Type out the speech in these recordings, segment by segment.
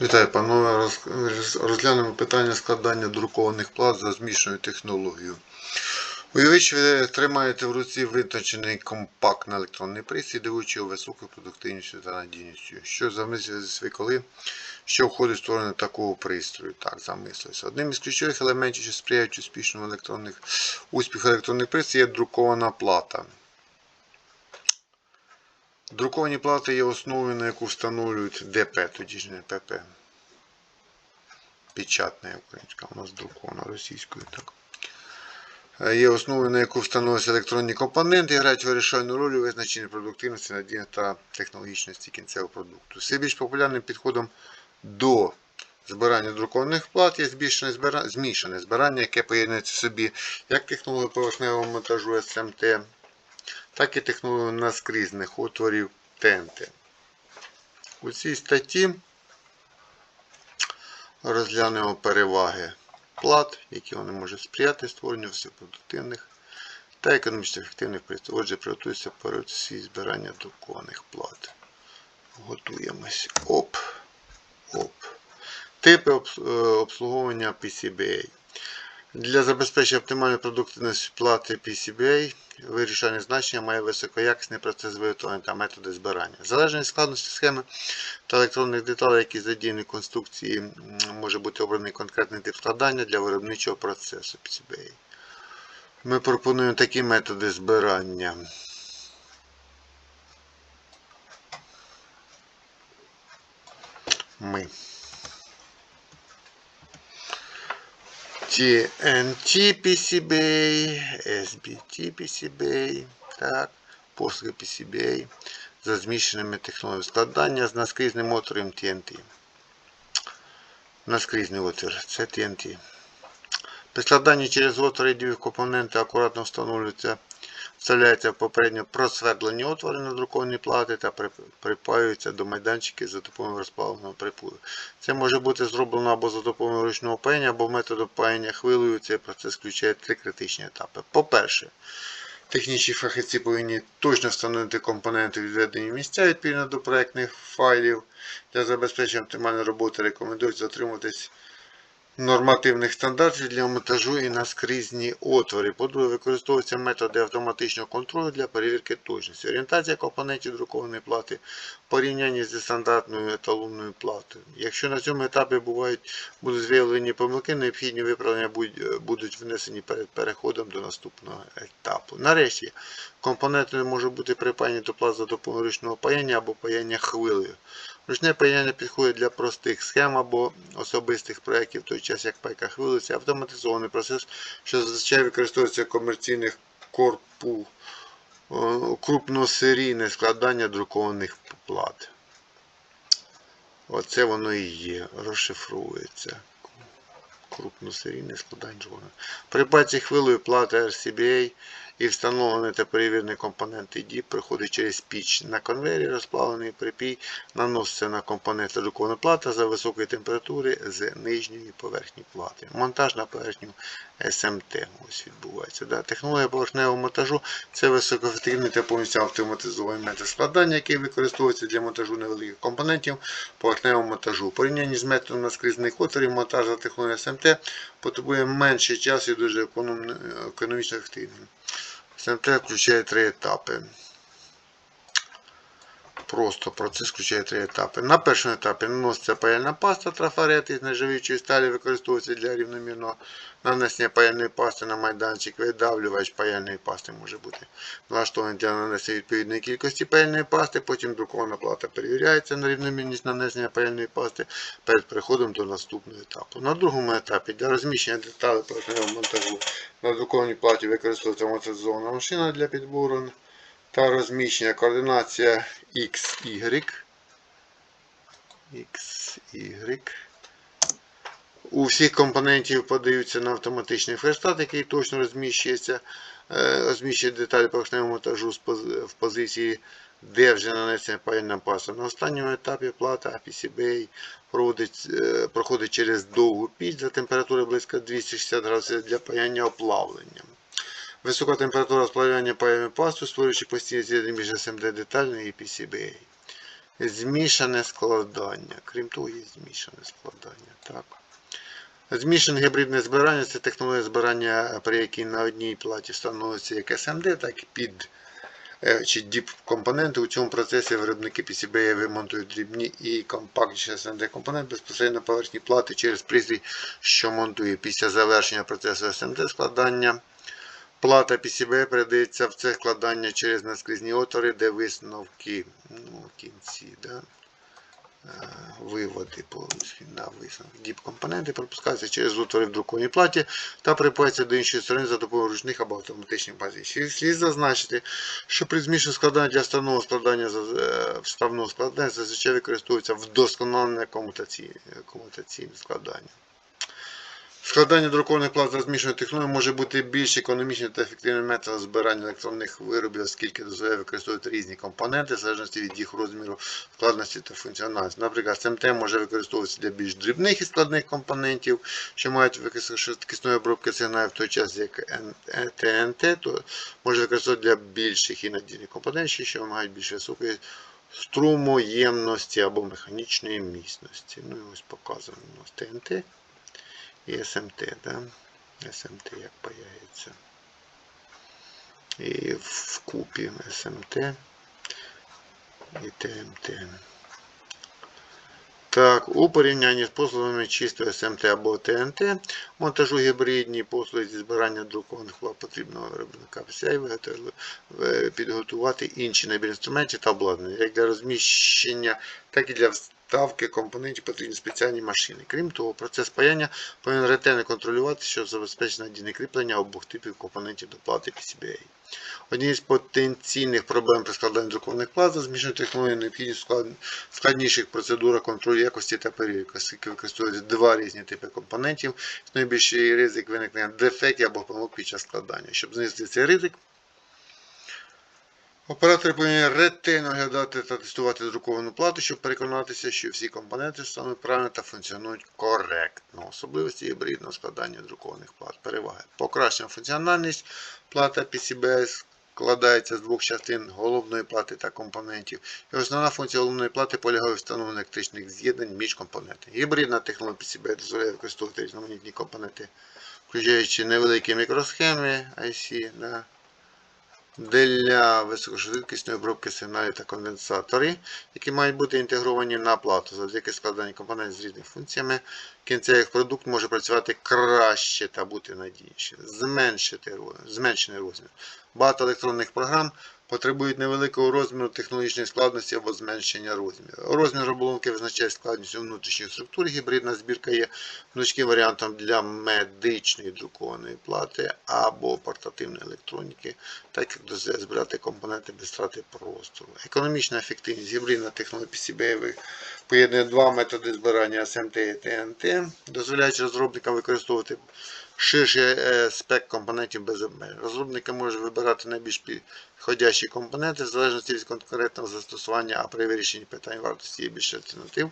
Вітаю, панове. Розглянемо питання складання друкованих плат за змішаною технологією. Уявіть, ви тримаєте в руці виточений компактний електронний пристрій, дивуючи його високою продуктивністю та надійністю. Що замислились ви коли? Що входить в створення такого пристрою? Так, замислилися. Одним із ключових елементів, що сприяють успішному електронних успіху електронних пристроїв, є друкована плата. Друковані плати є основою, на яку встановлюють ДП, тоді ж не ПП. Печатна українська, у нас друкована російською. так. Е, Є основою, на яку встановлюються електронні компоненти і грають вирішальну роль у визначенні продуктивності, надійності та технологічності кінцевого продукту. Все більш популярним підходом до збирання друкованих плат є збільшене збира... змішане збирання, яке поєднується в собі як технологію поверхневого монтажу СМТ, так і технологію наскрізних отворів ТНТ. У цій статті розглянемо переваги плат, які вони можуть сприяти створенню всепродуктивних та економічно ефективних пристроїв. Отже, приготуйся перед всі збирання друкованих плат. Готуємось. Оп. Оп. Типи е, обслуговування PCBA. Для забезпечення оптимальної продуктивності плати PCBA вирішальне значення має високоякісний процес виготовлення та методи збирання. Залежно складності схеми та електронних деталей, які задіяні в конструкції, може бути обраний конкретний тип складання для виробничого процесу PCBA. Ми пропонуємо такі методи збирання. Ми. TNT PCBA, SBT PCBA, так, послуги PCBA за змішаними технологіями складання з наскрізним отвором TNT. Наскрізний отвір це TNT. При складанні через отвори компоненти акуратно встановлюються, вставляються в попередньо просвердлені отвори на друковані плати та припаюються до майданчиків за допомогою розплавленого припою. Це може бути зроблено або за допомогою ручного паяння, або методу паяння хвилею. Цей процес включає три критичні етапи. По-перше, технічні фахівці повинні точно встановити компоненти відведені місця відповідно до проектних файлів. Для забезпечення оптимальної роботи рекомендується дотримуватись нормативних стандартів для монтажу і наскрізні отвори. По-друге, використовуються методи автоматичного контролю для перевірки точності. Орієнтація компонентів друкованої плати в порівнянні зі стандартною еталонною платою. Якщо на цьому етапі бувають, будуть виявлені помилки, необхідні виправлення будуть внесені перед переходом до наступного етапу. Нарешті, компоненти можуть бути припаяні до плат за допомогою ручного паяння або паяння хвилею. Ручне паяння підходить для простих схем або особистих проєктів, в той час як пайка це автоматизований процес, що зазвичай використовується в комерційних корпу е, крупносерійне складання друкованих плат. Оце воно і є, розшифровується. Крупносерійне складання друкованих. При паці хвилею плата RCBA і встановлений та перевірений компонент ID проходить через піч на конвейері, розплавлений припій, наноситься на компоненти друкованої плати за високої температури з нижньої поверхні плати. Монтаж на поверхню SMT ось відбувається. Да. Технологія поверхневого монтажу це високоефективний та повністю автоматизований метод складання, який використовується для монтажу невеликих компонентів поверхневого монтажу. Порівнянні з методом наскрізних отворів за технологією SMT потребує менше часу і дуже економічно ефективний. СМТ включає три етапи. Просто процес включає три етапи. На першому етапі наноситься паяльна паста трафарет із нержавіючої сталі, використовується для рівномірного нанесення паяльної пасти на майданчик. Видавлювач паяльної пасти може бути налаштований для нанесення відповідної кількості паяльної пасти. Потім друкована плата перевіряється на рівномірність нанесення паяльної пасти перед переходом до наступного етапу. На другому етапі для розміщення деталей поверхневого монтажу на друкованій платі використовується автоматизована машина для підбору та розміщення координація XY. У всіх компонентів подаються на автоматичний ферстат, який точно розміщується, е, розміщує деталі поверхневого монтажу з в позиції, де вже нанесена паяльна паста. На останньому етапі плата PCBA е, проходить через довгу піч за температури близько 260 градусів для паяння оплавленням. Висока температура сплавляння паяльної пасту, створюючи постійні з'єднання між SMD детальною і PCBA. Змішане складання. Крім того, є змішане складання. Так. Змішане гібридне збирання це технологія збирання, при якій на одній платі встановлюється як SMD, так і під е, чи діп компоненти. У цьому процесі виробники PCB вимонтують дрібні і компактніші SMD компоненти безпосередньо на поверхні плати через пристрій, що монтує після завершення процесу SMD складання. Плата PCB передається в це складання через наскрізні отвори, де висновки ну, кінці. Да? е, Виводи повністю на висновок. Діп компоненти пропускаються через отвори в друкованій платі та припаються до іншої сторони за допомогою ручних або автоматичних позицій. Слід зазначити, що при змішанні складання для вставного складання е, вставного складання зазвичай використовується вдосконалене комутаційне складання. Складання друкованих плат за змішаною технологією може бути більш економічним та ефективним методом збирання електронних виробів, оскільки дозволяє використовувати різні компоненти в залежності від їх розміру, складності та функціональності. Наприклад, СМТ може використовуватися для більш дрібних і складних компонентів, що мають швидкісної обробки сигналів, в той час як е, ТНТ то може використовувати для більших і надійних компонентів, що вимагають більш високої струмоємності або механічної міцності. Ну і ось показано у нас ТНТ і СМТ, да? СМТ як появиться. І вкупі СМТ і ТМТ. Так, у порівнянні з послугами чистого СМТ або ТНТ, монтажу гібридні послуги зі збирання друкованих потрібного виробника PCI підготувати інші набір інструментів та обладнання, як для розміщення, так і для вставки компонентів потрібні спеціальні машини. Крім того, процес паяння повинен ретельно контролювати, щоб забезпечити надійне кріплення обох типів компонентів до плати PCBA. Однією з потенційних проблем при складанні друкованих плат за змішаною технологією необхідність складніших процедур контролю якості та перевірки, оскільки використовують два різні типи компонентів, існує більший ризик виникнення дефектів або помилок під час складання. Щоб знизити цей ризик, Оператори повинні ретельно оглядати та тестувати друковану плату, щоб переконатися, що всі компоненти встановлені правильно та функціонують коректно. Особливості гібридного складання друкованих плат. Переваги. Покращена функціональність. Плата PCB складається з двох частин головної плати та компонентів. І основна функція головної плати полягає у встановленні електричних з'єднань між компонентами. Гібридна технологія PCB дозволяє використовувати різноманітні компоненти, включаючи невеликі мікросхеми IC. Да, для високошвидкісної обробки сигналів та конденсатори, які мають бути інтегровані на плату. Завдяки складанню компонентів з різними функціями, кінцевий продукт може працювати краще та бути надійніше. Зменшити, зменшений розмір. Багато електронних програм потребують невеликого розміру технологічної складності або зменшення розміру. Розмір оболонки визначає складність у внутрішньої структури. Гібридна збірка є гнучким варіантом для медичної друкованої плати або портативної електроніки, так як дозволяє збирати компоненти без втрати простору. Економічна ефективність гібридна технологія PCB поєднує два методи збирання SMT і TNT, дозволяючи розробникам використовувати ширший е, спектр компонентів без обмежень. Розробники можуть вибирати найбільш підходящі компоненти в залежності від конкретного застосування, а при вирішенні питань вартості є більше альтернатив,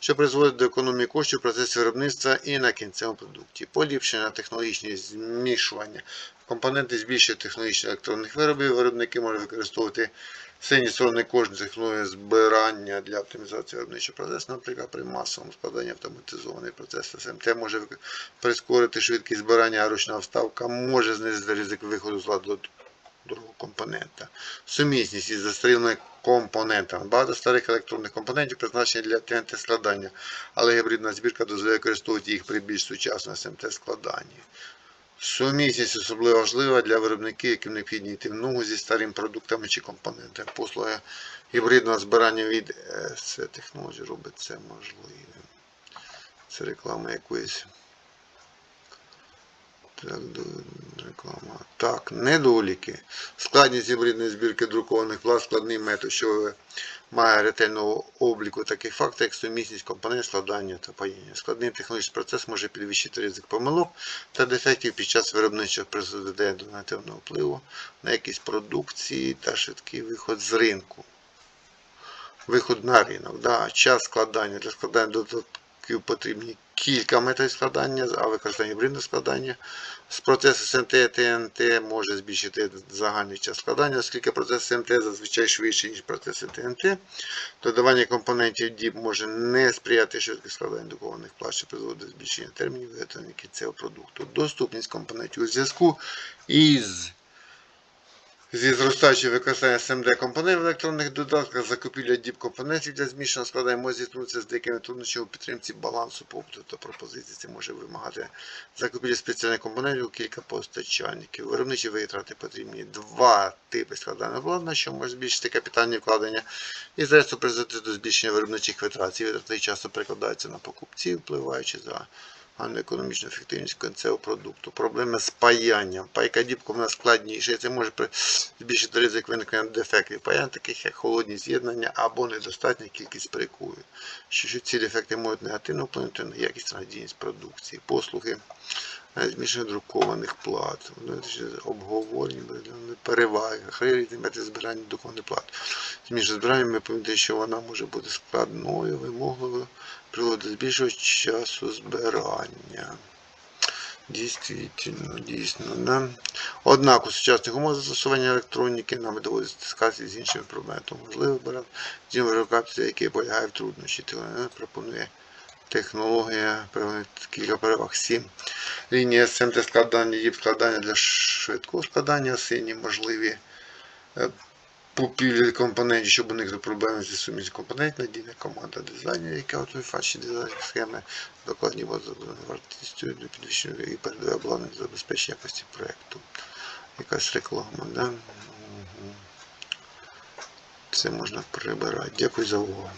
що призводить до економії коштів в процесі виробництва і на кінцевому продукті. Поліпшення технологічні змішування. Компоненти збільшують технологічних електронних виробів. Виробники можуть використовувати сині сторони кожної технології збирання для оптимізації виробничого процесу, наприклад, при масовому складанні автоматизований процес СМТ може прискорити швидкість збирання, а ручна вставка може знизити ризик виходу з ладу другого компонента. Сумісність із застарілими компонентами. Багато старих електронних компонентів призначені для ТНТ складання, але гібридна збірка дозволяє використовувати їх при більш сучасному СМТ складанні. Сумісність особливо важлива для виробників, яким необхідно йти в ногу зі старими продуктами чи компонентами. Послуга гібридного збирання від це технології робить це можливим. Це реклама якоїсь. Так, реклама. Так, недоліки. Складність гібридної збірки друкованих плат складний метод, що має ретельного обліку таких фактів, як сумісність компонент складання та паїння. Складний технологічний процес може підвищити ризик помилок та дефектів під час виробничого призведе до негативного впливу на якість продукції та швидкий виход з ринку. Виход на ринок. Да. Час складання. Для складання додатків потрібні кілька методів складання, а використання гібридного складання. З процесу СМТ ТНТ може збільшити загальний час складання, оскільки процес СМТ зазвичай швидший, ніж процеси ТНТ. Додавання компонентів DIP може не сприяти швидкості складання друкованих плат, що призводить до збільшення термінів виготовлення кінцевого продукту. Доступність компонентів у зв'язку із Зі зростаючим використанням SMD компонентів в електронних додатках, закупівля DIP компонентів для змішаного складання може зіткнутися з деякими труднощами у підтримці балансу попиту та пропозиції. Це може вимагати закупівлі спеціальних компонентів у кілька постачальників. Виробничі витрати потрібні два типи складання обладнання, що може збільшити капітальні вкладення і зрештою призвести до збільшення виробничих витрат. Ці витрати часто перекладаються на покупців, впливаючи за на економічну ефективність кінцевого продукту. Проблеми з паянням. Пайка дібка вона складніша, і це може збільшити ризик виникнення дефектів паяння, таких як холодні з'єднання або недостатня кількість перекурів. Що, що ці дефекти можуть негативно вплинути на якість та надійність продукції. Послуги е, змішаних друкованих плат, обговорення, переваги, методи збирання друкованих плат. Змішане збирання ми помітили, що вона може бути складною, вимогливою, приводить до збільшого часу збирання. Дійсно, дійсно, да. Однак у сучасних умовах застосування електроніки нам доводиться стискатися з іншими проблемами. Можливо вибирати рекапція, який полягає в труднощі. Пропонує технологія кілька переваг. 7. Лінія СМТ складання, її складання для швидкого складання, сині можливі е, купівлі компонентів, щоб уникнути проблеми зі сумістю компонентів, надійна команда дизайнера, яка готує фарші дизайн схеми, докладні возобрані вартістю для підвищення і передає обладнання забезпечення якості проєкту. Якась реклама, да? Угу. Це можна прибирати. Дякую за увагу.